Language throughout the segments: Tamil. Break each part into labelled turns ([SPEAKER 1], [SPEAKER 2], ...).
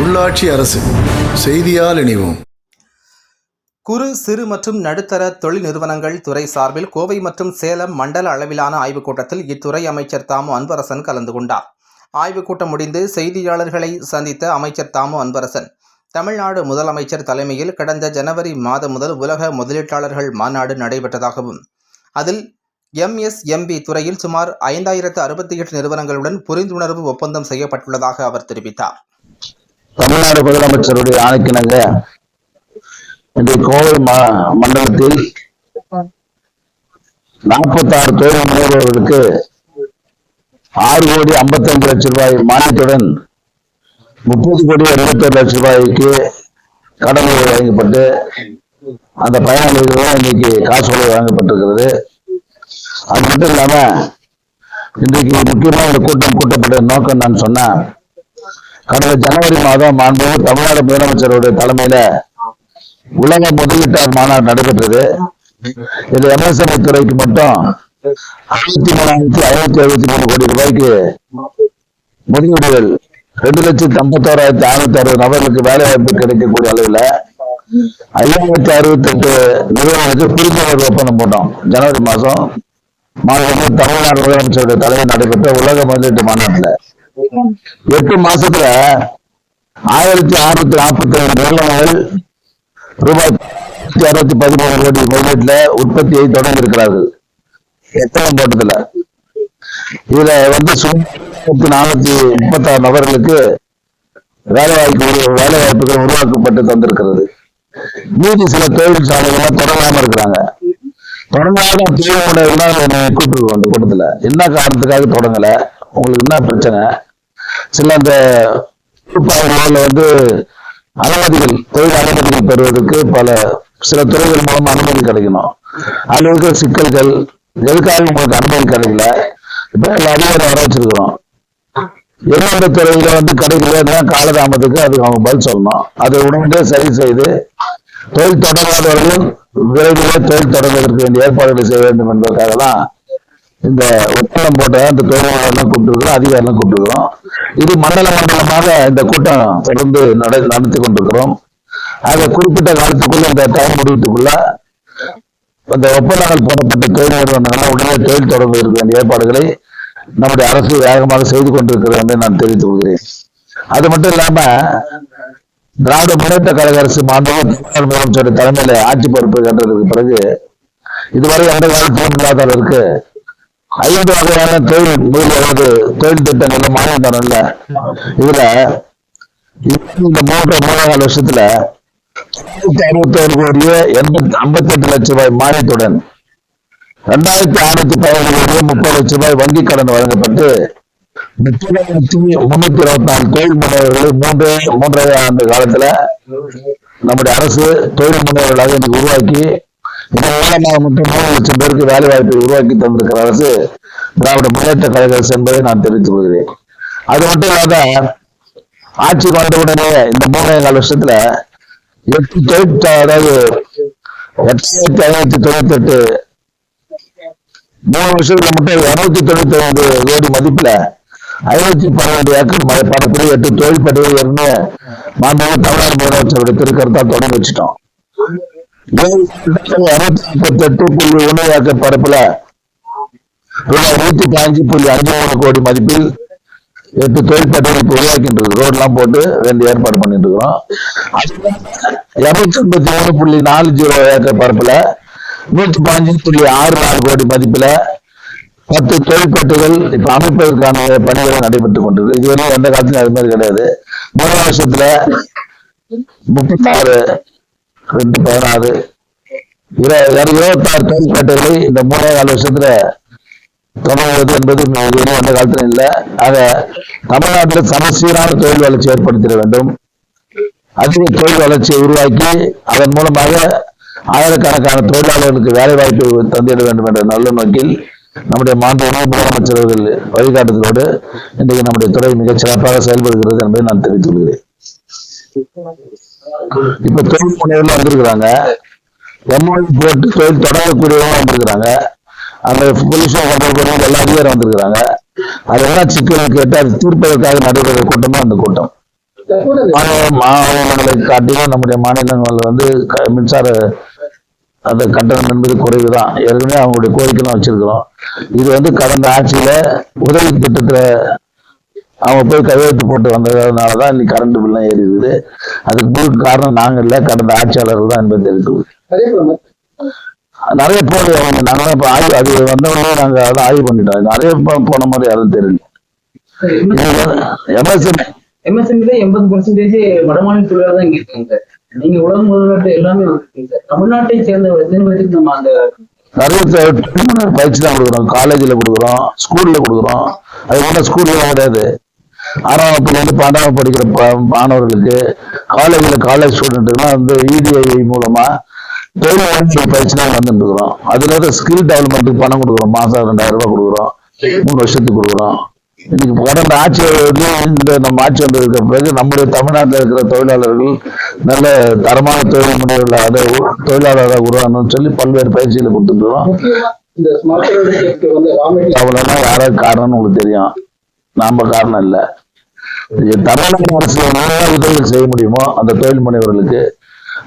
[SPEAKER 1] உள்ளாட்சி அரசு செய்தியால் இணைவோம்.
[SPEAKER 2] குறு சிறு மற்றும் நடுத்தர தொழில் நிறுவனங்கள் துறை சார்பில் கோவை மற்றும் சேலம் மண்டல அளவிலான ஆய்வுக் கூட்டத்தில் இத்துறை அமைச்சர் தாமு அன்பரசன் கலந்து கொண்டார். ஆய்வுக் கூட்டம் முடிந்து செய்தியாளர்களை சந்தித்த அமைச்சர் தாமு அன்பரசன் தமிழ்நாடு முதலமைச்சர் தலைமையில் கடந்த ஜனவரி மாதம் முதல் உலக முதலீட்டாளர்கள் மாநாடு நடைபெற்றதாகவும் அதில் எம்எஸ்எம்பி துறையில் சுமார் ஐந்தாயிரத்து அறுபத்தி எட்டு நிறுவனங்களுடன் புரிந்துணர்வு ஒப்பந்தம் செய்யப்பட்டுள்ளதாக அவர் தெரிவித்தார்.
[SPEAKER 3] தமிழ்நாடு முதலமைச்சருடைய ஆணைக்கிணங்க இன்றைய கோவை மண்டலத்தில் நாற்பத்தி ஆறு தொழில் முனைவோர்களுக்கு ஆறு கோடி ஐம்பத்தஞ்சு லட்சம் ரூபாய் மானியத்துடன் முப்பது கோடி எழுபத்தொரு லட்சம் ரூபாய்க்கு கடன் வழங்கப்பட்டு அந்த பயனாளிகளும் இன்னைக்கு காசு உதவி வழங்கப்பட்டிருக்கிறது. அது மட்டும் இல்லாம இன்றைக்கு முக்கியமான ஒரு கூட்டம் கூட்டப்பட்ட நோக்கம் நான் சொன்னேன் கடந்த ஜனவரி மாதம் மாண்பு தமிழ்நாடு முதலமைச்சருடைய தலைமையில உலக முதலீட்டாளர் மாநாடு நடைபெற்றது. இது எம்எஸ்எம்இ துறைக்கு மட்டும் அறுபத்தி மூணாயிரத்தி ஐநூத்தி எழுபத்தி மூணு கோடி ரூபாய்க்கு முதலீடுகள் ரெண்டு லட்சத்தி ஐம்பத்தோராயிரத்தி அறுநூத்தி அறுபது நபர்களுக்கு வேலை வாய்ப்பு கிடைக்கக்கூடிய அளவில் ஐயாயிரத்தி அறுபத்தி எட்டு நிறுவனங்களுக்கு புரிந்துணர்வு ஒப்பந்தம் போட்டோம். ஜனவரி மாசம் மாநில தமிழ்நாடு முதலமைச்சருடைய தலைமையில் நடைபெற்ற உலக முதலீட்டு மாநாட்டில். எட்டு மாசத்துல ஆயிரத்தி அறுநூத்தி நாற்பத்தி ரெண்டு நிறுவனங்கள் ரூபாய் அறுபத்தி பதிமூணு கோடி முதலீட்டுல உற்பத்தியை தொடங்கி இருக்கிறார்கள் எத்தனை போட்டதுல இதுல வந்து சுமார் நானூத்தி முப்பத்தாறு நபர்களுக்கு வேலை வாய்ப்பு வேலை வாய்ப்புகள் உருவாக்கப்பட்டு தந்திருக்கிறது. மீதி சில தொழில் சாலைகள்லாம் தொடங்காம இருக்கிறாங்க. தொடங்காத தொழில் முனைவர்கள் கூப்பிட்டுருக்கோம் அந்த கூட்டத்துல. என்ன காரணத்துக்காக தொடங்கல? உங்களுக்கு என்ன பிரச்சனை? சில அந்த வந்து அனுமதிகள் தொழில் அனுமதிகள் பெறுவதற்கு பல சில துறைகள் மூலம் அனுமதி கிடைக்கணும். அதுல இருக்கிற சிக்கல்கள் எதுக்காக உங்களுக்கு அனுமதி கிடைக்கல? இப்ப எல்லா வர வச்சிருக்கிறோம் எந்தெந்த துறையில வந்து கிடைக்கல காலதாமத்துக்கு அதுக்கு அவங்க பதில் சொல்லணும். அதை உடனே சரி செய்து தொழில் தொடங்காதவர்கள் விரைவில் தொழில் தொடங்குவதற்கு வேண்டிய ஏற்பாடுகளை செய்ய வேண்டும் என்பதற்காக தான் இந்த ஒப்பந்தம் போட்ட இந்த தொழிலாளர்லாம் கூப்பிட்டுருக்கிறோம் அதிகாரிலாம் கூப்பிட்டுருக்கிறோம். இது மண்டல மண்டலமாக இந்த கூட்டம் தொடர்ந்து நட நடத்தி கொண்டிருக்கிறோம். ஆக குறிப்பிட்ட காலத்துக்குள்ள இந்த டைம் முடிவுக்குள்ள இந்த ஒப்பந்தங்கள் போடப்பட்ட தொழில் நிறுவனங்கள் உடனே தொழில் தொடர்பு இருக்க வேண்டிய ஏற்பாடுகளை நம்முடைய அரசு வேகமாக செய்து கொண்டிருக்கிறது என்று நான் தெரிவித்துக் கொள்கிறேன். அது மட்டும் இல்லாம திராவிட முன்னேற்ற கழக அரசு மாண்புமிகு முதலமைச்சருடைய தலைமையில ஆட்சி பொறுப்பு கண்டதுக்கு பிறகு இதுவரை எந்த காலத்திலும் இல்லாத அளவிற்கு ஐந்து வகையான தொழில் முதல் தொழில் திட்டங்கள் மானியம் தரல இதுல இந்த மூன்று மூணாவது வருஷத்துல அறுபத்தி ஒரு கோடியே எண்பத்தி ஐம்பத்தி எட்டு லட்சம் ரூபாய் மானியத்துடன் ரெண்டாயிரத்தி அறுநூத்தி பதினேழு கோடியே முப்பது லட்சம் ரூபாய் வங்கி கடன் வழங்கப்பட்டு முப்பதாயிரத்தி முன்னூத்தி இருபத்தி நாலு தொழில் முனைவர்கள் மூன்றே மூன்றரை ஆண்டு காலத்துல நம்முடைய அரசு தொழில் முனைவர்களாக இன்னைக்கு உருவாக்கி இதன் மூலமாக மட்டும் மூணு லட்சம் பேருக்கு வேலை வாய்ப்பை உருவாக்கி தந்திருக்கிற அரசு திராவிட முன்னேற்ற கழக அரசு என்பதை நான் தெரிவித்துக் கொள்கிறேன். அது மட்டும் இல்லாத ஆட்சி வந்தவுடனே இந்த மூணே கால வருஷத்துல எட்டு தொழிற்சா அதாவது எட்டாயிரத்தி ஐநூத்தி தொண்ணூத்தி எட்டு மூணு வருஷத்துல மட்டும் இருநூத்தி தொண்ணூத்தி ஐந்து கோடி மதிப்புல ஐநூத்தி பன்னெண்டு ஏக்கர் மழை பரப்பில் எட்டு தொழில் பட்டியல் மாண்புமிகு தமிழ்நாடு முதலமைச்சருடைய திருக்கருத்தா தொடங்கி வச்சுட்டோம். இருநூத்தி முப்பத்தி எட்டு புள்ளி ஒண்ணு ஏக்கர் பரப்புல ரூபாய் நூத்தி பதினஞ்சு புள்ளி அஞ்சு மூணு கோடி மதிப்பில் எட்டு தொழில் பட்டியல் இப்ப எல்லாம் போட்டு ரெண்டு ஏற்பாடு பண்ணிட்டு இருக்கிறோம் இருநூத்தி ஐம்பத்தி மூணு புள்ளி நாலு ஜீரோ ஏக்கர் பரப்புல நூத்தி பதினஞ்சு புள்ளி ஆறு நாலு கோடி மதிப்புல பத்து தொழிற்பட்டுகள் இப்ப அமைப்பதற்கான பணிகள் நடைபெற்றுக் கொண்டிருக்கு இதுவரை எந்த காலத்திலும் அது மாதிரி கிடையாது மூணு வருஷத்துல முப்பத்தாறு ரெண்டு பதினாறு. இருபத்தாறு தொழிற்பட்டுகளை இந்த மூணே கால வருஷத்துல தொடங்குவது என்பது எதுவும் அந்த காலத்துல இல்லை. ஆக தமிழ்நாட்டில் சமச்சீரான தொழில் வளர்ச்சி ஏற்படுத்திட வேண்டும். அதிக தொழில் வளர்ச்சியை உருவாக்கி அதன் மூலமாக ஆயிரக்கணக்கான தொழிலாளர்களுக்கு வேலை வாய்ப்பு தந்திட வேண்டும் என்ற நல்ல நோக்கில் நம்முடைய மாண்புமிகு முதலமைச்சர் அவர்கள் வழிகாட்டுதலோடு இன்றைக்கு நம்முடைய துறை மிகச் சிறப்பாக செயல்படுகிறது என்பதை நான் தெரிவித்துள்ளேன் இப்ப தொழில் முனைவர்கள் வந்திருக்கிறாங்க. எம்ஓஐ போட்டு தொழில் தொடங்கக்கூடியவங்க வந்திருக்கிறாங்க. அந்த பொலிஷன் கண்ட்ரோல் எல்லா அதிகாரம் வந்திருக்கிறாங்க. அதெல்லாம் சிக்கல் கேட்டு அது தீர்ப்பதற்காக நடைபெற கூட்டம் தான் அந்த கூட்டம். மாநில- மாநிலங்களை காட்டிலும் நம்முடைய மாநிலங்கள் வந்து மின்சார அந்த கட்டணம் என்பது குறைவு தான் ஏற்கனவே அவங்களுடைய கோரிக்கைலாம் வச்சிருக்கிறோம். இது வந்து கடந்த ஆட்சியில உதவி திட்டத்துல அவங்க போய் கையெழுத்து போட்டு வந்ததுனால தான் இன்னைக்கு கரண்ட் பில்லாம் ஏறி இருக்குது அதுக்கு முழு காரணம் நாங்கள் இல்லை கடந்த ஆட்சியாளர்கள் தான் என்பது இருக்குது
[SPEAKER 4] போல
[SPEAKER 3] நிறைய போய் அவங்க நாங்களாம் இப்போ ஆய்வு அது வந்தவொடனே நாங்கள் அதை ஆய்வு பண்ணிட்டோம். நிறைய போன மாதிரி யாரும் தெரியல. எமர்ஜென்சி
[SPEAKER 4] MSME எண்பது பர்சன்டேஜ் வடமாநில தொழிலாளர் தான் இங்க இருக்காங்க. நீங்க உலக முதல்வர்கிட்ட எல்லாமே வந்திருக்கீங்க. சார் தமிழ்நாட்டை சேர்ந்த எத்தனை பேருக்கு நம்ம அந்த
[SPEAKER 3] நிறைய த- training பயிற்சி தான் கொடுக்குறோம். காலேஜில் கொடுக்குறோம் ஸ்கூல்ல கொடுக்குறோம். அது கூட ஸ்கூல்ல கிடையாது. ஆறாம் வகுப்புல இருந்து பன்னெண்டாம் படிக்கிற மாணவர்களுக்கு காலேஜில் காலேஜ் ஸ்டூடெண்ட்டுலாம் வந்து இடிஐ மூலமா தொழில் பயிற்சி தான் வந்துட்டு இருக்கிறோம். அதுல ஸ்கில் டெவலப்மெண்ட்டுக்கு பணம் கொடுக்குறோம். மாசம் ரெண்டாயிரம் ரூபாய் கொடுக்குறோம். மூணு வருஷத்துக்கு கொடுக்குறோம். இன்னைக்கு கடந்த ஆட்சி வந்து இந்த நம்ம ஆட்சி வந்ததுக்கு பிறகு நம்முடைய தமிழ்நாட்டில் இருக்கிற தொழிலாளர்கள் நல்ல தரமான தொழில் முனைவர்களாக தொழிலாளராக உருவாகணும்னு சொல்லி பல்வேறு பயிற்சிகளை
[SPEAKER 4] வந்து மெட்டீரியல்
[SPEAKER 3] அவ்வளவுதான் யாராவது காரணம்னு உங்களுக்கு தெரியும். நாம காரணம் இல்ல. தமிழ்நாடு அரசு என்னென்ன உதவிகள் செய்ய முடியுமோ அந்த தொழில் முனைவர்களுக்கு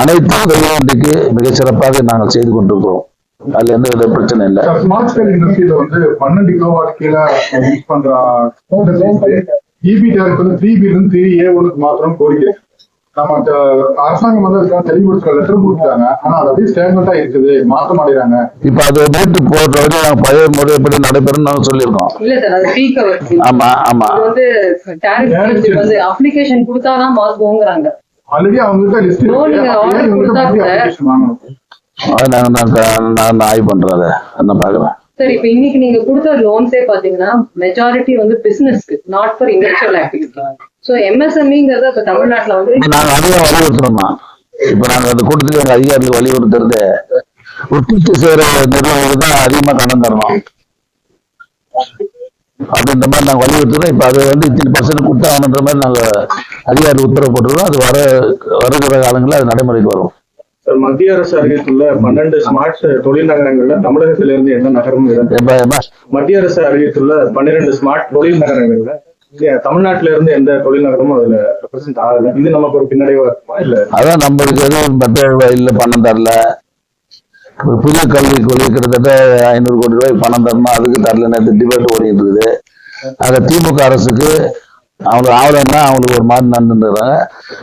[SPEAKER 3] அனைத்து உதவியும் இன்றைக்கு மிகச் சிறப்பாக நாங்கள் செய்து கொண்டிருக்கிறோம். அதுல எந்த வித பிரச்சனை இல்லை.
[SPEAKER 5] ஸ்மார்ட் ஸ்கேல் இண்டஸ்ட்ரியில வந்து பன்னெண்டு கிலோவாட் கீழே யூஸ் பண்ற இபி டேரிஃப் வந்து த்ரீ பி இருந்து த்ரீ ஏ ஒனுக்கு மாத்திரம் கோரிக்கை. நம்ம அந்த அரசாங்கம் வந்து அதுக்கான தெளிவுபடுத்த லெட்டர் கொடுத்தாங்க ஆனா அது அப்படியே ஸ்டேட்மெண்டா இருக்குது. மாற்ற மாட்டேங்கிறாங்க
[SPEAKER 3] இப்ப அது நேற்று வரையும் நாங்க பழைய முறைப்படி நடைபெறும் நாங்க சொல்லியிருக்கோம்.
[SPEAKER 6] இல்ல சார் அது பீக்
[SPEAKER 3] ஆமா ஆமா.
[SPEAKER 6] இது வந்து டேரிஃப் வந்து அப்ளிகேஷன் கொடுத்தாதான் மாத்துவோங்கிறாங்க
[SPEAKER 5] ஆல்ரெடி அவங்க கிட்ட லிஸ்ட்
[SPEAKER 3] நான் ஆய்வு பண்றேன் அதை நான் பாக்குறேன்
[SPEAKER 6] சார் இப்ப இன்னைக்கு நீங்க கொடுத்த லோன்ஸே பாத்தீங்கன்னா மெஜாரிட்டி வந்து பிசினஸ்க்கு not for industrial activity so எம்எஸ்எம்இங்கிறது இப்ப தமிழ்நாட்டுல வந்து
[SPEAKER 3] நாங்க அதையும் வலியுறுத்துறோமா இப்ப நாங்க அந்த கூட்டத்துல எங்க அதிகாரிகள் வலியுறுத்துறது உற்பத்தி செய்யற நிறுவனங்களுக்கு தான் அதிகமா கடன் தரணும். அப்படின்ற மாதிரி நாங்க வலியுறுத்துறோம். இப்ப அது வந்து இத்தனை பர்சன்ட் கொடுத்தாங்கன்ற மாதிரி நாங்க அதிகாரி உத்தரவு போட்டுருக்கோம். அது வர வருகிற காலங்களில் அது நடைமுறைக்கு வரும்.
[SPEAKER 7] மத்திய அரசு அறிவித்துள்ள பன்னெண்டு ஸ்மார்ட் தொழில் நகரங்கள்ல தமிழகத்திலிருந்து எந்த நகரமும் மத்திய அரசு அறிவித்துள்ள பன்னிரண்டு ஸ்மார்ட் தொழில் நகரங்கள்ல தமிழ்நாட்டில இருந்து எந்த தொழில் நகரமும் அதுல ரெப்ரசென்ட் ஆகல. இது நமக்கு ஒரு பின்னடைவா இருக்குமா? இல்ல?
[SPEAKER 3] அதான் நம்மளுக்கு எதுவும் மற்ற வழியில பணம் தரல. புதிய கல்வி கொள்கை கிட்டத்தட்ட ஐநூறு கோடி ரூபாய்க்கு பணம் தரணும்? அதுக்கு தரல. நேற்று டிபேட் ஓடிட்டு இருக்குது. ஆக திமுக அரசுக்கு அவங்க ஆவலன்னா அவங்களுக்கு ஒரு மாதிரி நடந்துருக்காங்க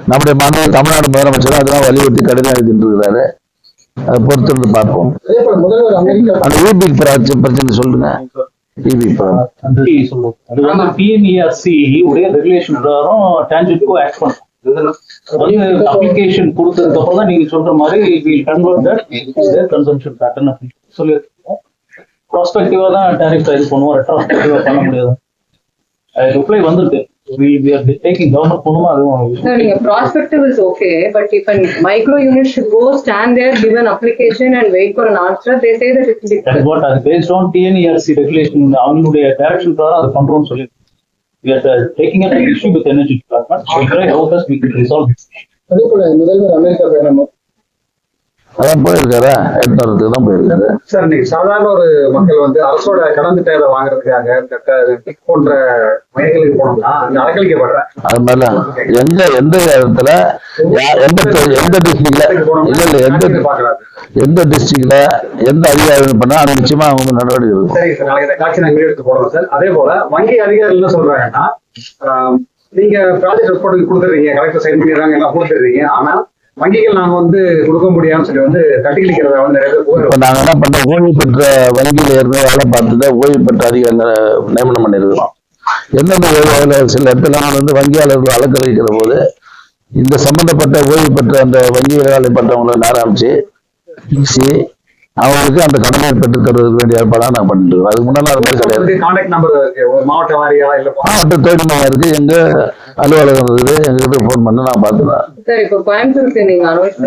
[SPEAKER 3] நம்முடைய மாநில தமிழ்நாடு முதலமைச்சர் அதெல்லாம் வலியுறுத்தி கடிதம் எழுதிட்டு இருக்கிறாரு. அதை பொறுத்திருந்து பார்ப்போம்.
[SPEAKER 4] அதே
[SPEAKER 3] அந்த யூபி பிரச்சனை சொல்லுங்க.
[SPEAKER 8] அது வந்து பிஎன்இஆர்சி உடைய ரெகுலேஷன் பிரகாரம் டான்ஜெட்கோ ஆக்ட் பண்ணும் அப்ளிகேஷன் கொடுத்ததுக்கு அப்புறம் தான் நீங்க சொல்ற மாதிரி will convert that consumption pattern அப்படின்னு சொல்லியிருக்கோம். ப்ராஸ்பெக்டிவா தான் டேரிஃப் இது பண்ணுவோம். ரெட்ராஸ்பெக்டிவா பண்ண முடியாது. ரிப்ளை வந்திருக்கு. Will we are taking government மூலமா அதுவும்
[SPEAKER 6] சார் நீங்க ப்ராஸ்பெக்டிவ் இஸ் ஓகே பட் இப்ப micro unit should go stand there give an application and wait for an answer they say that it's
[SPEAKER 8] that is
[SPEAKER 6] difficult
[SPEAKER 8] what அது பேஸ்ட் ஆன் டிஎன்இஆர்சி ரெகுலேஷன் அவங்களுடைய டைரக்ஷன் பிரகாரம் அதை பண்றோம்னு சொல்லி We are uh, taking up an issue with energy department. So try how best we can resolve it.
[SPEAKER 4] அதே போல முதல்வர் அமெரிக்கா பயணம்
[SPEAKER 3] அதான் போயிருக்காரா? எடுத்து வரதுக்கு தான் போயிருக்காரு.
[SPEAKER 9] சார் இன்னைக்கு சாதாரண ஒரு மக்கள் வந்து அரசோட கடன் திட்டத்தை வாங்குறதுக்காக போன்ற மையங்களுக்கு போனோம்னா அலக்கழிக்கப்படுறேன்
[SPEAKER 3] அது மாதிரிலாம் எங்க எந்த இடத்துல எந்த எந்த டிஸ்ட்ரிக்ட்ல இல்ல இல்ல எந்த எந்த டிஸ்ட்ரிக்ட்ல எந்த அதிகாரி பண்ணா அது நிச்சயமா அவங்க நடவடிக்கை இருக்கும்
[SPEAKER 9] சரி சார் நாளைக்கு காட்சி நாங்க எடுத்து போடுறோம் சார். அதே போல வங்கி அதிகாரிகள் என்ன சொல்றாங்கன்னா நீங்க ப்ராஜெக்ட் ரிப்போர்ட் கொடுத்துறீங்க கலெக்டர் சைன் பண்ணிடுறாங்க எல்லாம் கொடுத்துறீங்க ஆனா வங்கிகள் நாங்க வந்து கொடுக்க முடியாதுன்னு சொல்லி வந்து தட்டிக்கழிக்கிறத வந்து நிறைய பேர்
[SPEAKER 3] நாங்க என்ன பண்றோம் ஓய்வு பெற்ற வங்கியில இருந்து வேலை பார்த்துட்டு ஓய்வு பெற்ற அதிகாரிகளை நியமனம் பண்ணிருக்கிறோம். எந்தெந்த ஓய்வு வேலை சில இடத்துல வந்து வங்கியாளர்கள் அலங்கரிக்கிற போது இந்த சம்பந்தப்பட்ட ஓய்வு பெற்ற அந்த வங்கி வேலை பண்றவங்களை ஆரம்பிச்சு பேசி அவங்களுக்கு அந்த கடனை பெற்றுத் தருவதற்கு வேண்டிய ஏற்பாடாக நான் பண்ணிட்டு இருக்கோம். அதுக்கு முன்னால அது மாதிரி கிடையாது.
[SPEAKER 9] மாவட்ட வாரியா இல்ல
[SPEAKER 3] மாவட்ட இருக்கு. எங்க அலுவலகம் இருக்குது. எங்கிட்ட ஃபோன் பண்ணி நான் பார்த்துக்கிறேன்.
[SPEAKER 6] சார் இப்போ கோயம்புத்தூருக்கு நீங்க அனௌன்ஸ்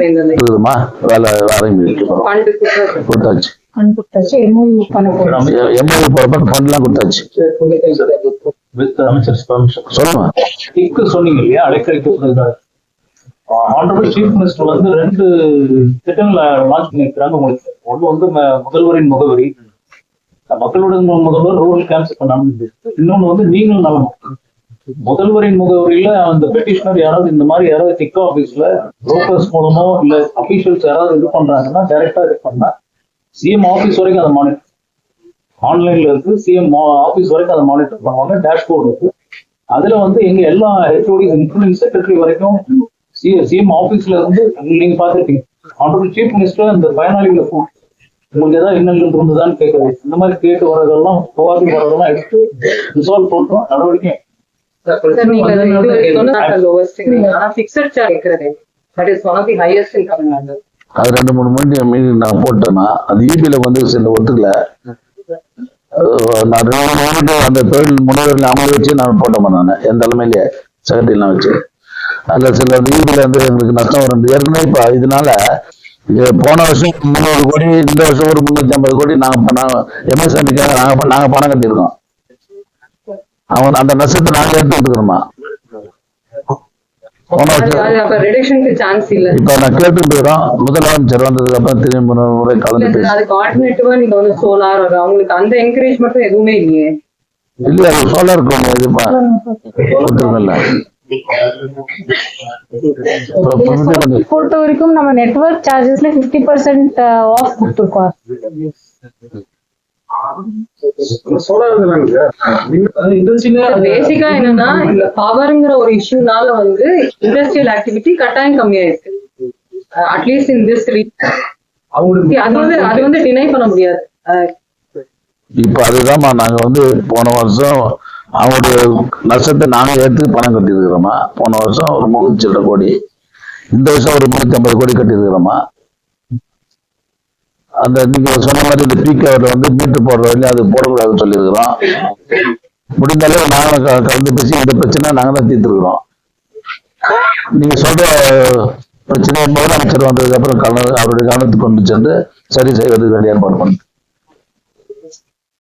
[SPEAKER 3] வேலை ஆரம்பிச்சு
[SPEAKER 6] ஃபண்ட் கொடுத்து
[SPEAKER 3] கொடுத்தாச்சு.
[SPEAKER 10] எம்ஓயு
[SPEAKER 3] போறப்ப ஃபண்ட்லாம் கொடுத்தாச்சு.
[SPEAKER 8] சொன்னீங்க இல்லையா? அலைக்கழிக்கப்படுகிறது ஆனரபிள் சீஃப் மினிஸ்டர் வந்து ரெண்டு திட்டங்களை லான்ச் பண்ணியிருக்கிறாங்க உங்களுக்கு. ஒன்று வந்து முதல்வரின் முகவரி. மக்களுடன் முதல்வர் ரூரல் கேம்ப்ஸ் பண்ணாமல் இன்னொன்று வந்து நீங்கள் நலம். முதல்வரின் முகவரியில அந்த பெட்டிஷனர் யாராவது இந்த மாதிரி யாராவது டிக் ஆஃபீஸ்ல புரோக்கர்ஸ் மூலமோ இல்ல அபிஷியல்ஸ் யாராவது இது பண்றாங்கன்னா டைரக்டா இது பண்ணா சிஎம் ஆபீஸ் வரைக்கும் அதை மானிட்டர் ஆன்லைன்ல இருக்கு சிஎம் ஆபீஸ் வரைக்கும் அதை மானிட்டர் பண்ணுவாங்க டேஷ்போர்ட் இருக்கு. அதுல வந்து எங்க எல்லா ஹெச்ஓடி இன்க்ளூடிங் செக்ரட்டரி வரைக்கும் சிஎம் ஆபீஸ்ல இருந்து நீங்க பாத்துருப்பீங்க ஆனரபிள் சீஃப் மினிஸ்டர் அந்த பயனாளிகளை உங்களுக்கு ஏதாவது இன்னல் இருந்ததான்னு கேட்கறது. இந்த மாதிரி கேட்டு வர்றதெல்லாம் புகாரி வர்றதெல்லாம் எடுத்து ரிசால்வ் பண்றோம் நடவடிக்கை.
[SPEAKER 3] அது ரெண்டு மூணு மணி மீட்டிங் நான் போட்டேன்னா அது இபியில வந்து சில ஒத்துக்கல. நான் அந்த தொழில் முனைவர்கள் அமர வச்சு நான் போட்டோம் நான். என் தலைமையிலேயே செக்ரட்டரியெல்லாம் வச்சு. அதுல சில இபியில வந்து எங்களுக்கு நஷ்டம் வரும் ஏற்கனவே இப்ப இதனால இது போன வருஷம் முந்நூறு கோடி இந்த வருஷம் ஒரு முன்னூத்தி ஐம்பது கோடி நாங்க பண்ண எம்எஸ்எம்இக்காக நாங்க ப- நாங்க பணம் கட்டியிருக்கோம். அவன் அந்த நஷ்டத்தை நாங்க எடுத்து எடுத்துக்கிறோமா இப்ப நான் கேட்டு முதலமைச்சர் வந்ததுக்கு அப்புறம் திரும்பி ஒரு முறை கலந்து
[SPEAKER 6] அவங்களுக்கு அந்த என்கரேஜ்மெண்ட்டும் எதுவுமே இல்லையே.
[SPEAKER 3] இல்ல சோலார் இது
[SPEAKER 10] பொறுத்த வரைக்கும் நம்ம நெட்வொர்க் சார்ஜஸ்ல பிப்டி பர்சன்ட் ஆஃப் கொடுத்துருக்கோம்.
[SPEAKER 6] பேசிக்கா என்னன்னா இந்த பவர்ங்கிற ஒரு இஷ்யூனால வந்து இண்டஸ்ட்ரியல் ஆக்டிவிட்டி கட்டாயம் கம்மியாயிருக்கு. அட்லீஸ்ட் இன் திஸ்
[SPEAKER 9] அவங்களுக்கு
[SPEAKER 6] அது வந்து அது வந்து டினை பண்ண முடியாது.
[SPEAKER 3] இப்ப அதுதான்மா நாங்க வந்து போன வருஷம் அவங்களுடைய நஷ்டத்தை நாங்க ஏற்று பணம் கட்டியிருக்கிறோமா போன வருஷம் ஒரு மூணு சில்லற கோடி. இந்த வருஷம் ஒரு முன்னூத்தி ஐம்பது கோடி கட்டியிருக்கிறோமா அந்த நீங்க சொன்ன மாதிரி இந்த பீக் ஹவர்ல வந்து மீட்டு போடுற வரையில அது போடக்கூடாதுன்னு சொல்லியிருக்கிறோம். முடிந்தாலே அளவு நாங்க க- கலந்து பேசி இந்த பிரச்சனை நாங்க தான் தீர்த்துருக்குறோம். நீங்க சொல்ற பிரச்சனை முதலமைச்சர் வந்ததுக்கு அப்புறம் கல- அவருடைய கவனத்துக்கு கொண்டு சென்று சரி செய்வதற்கு ஏற்பாடு பண்ணுறோம்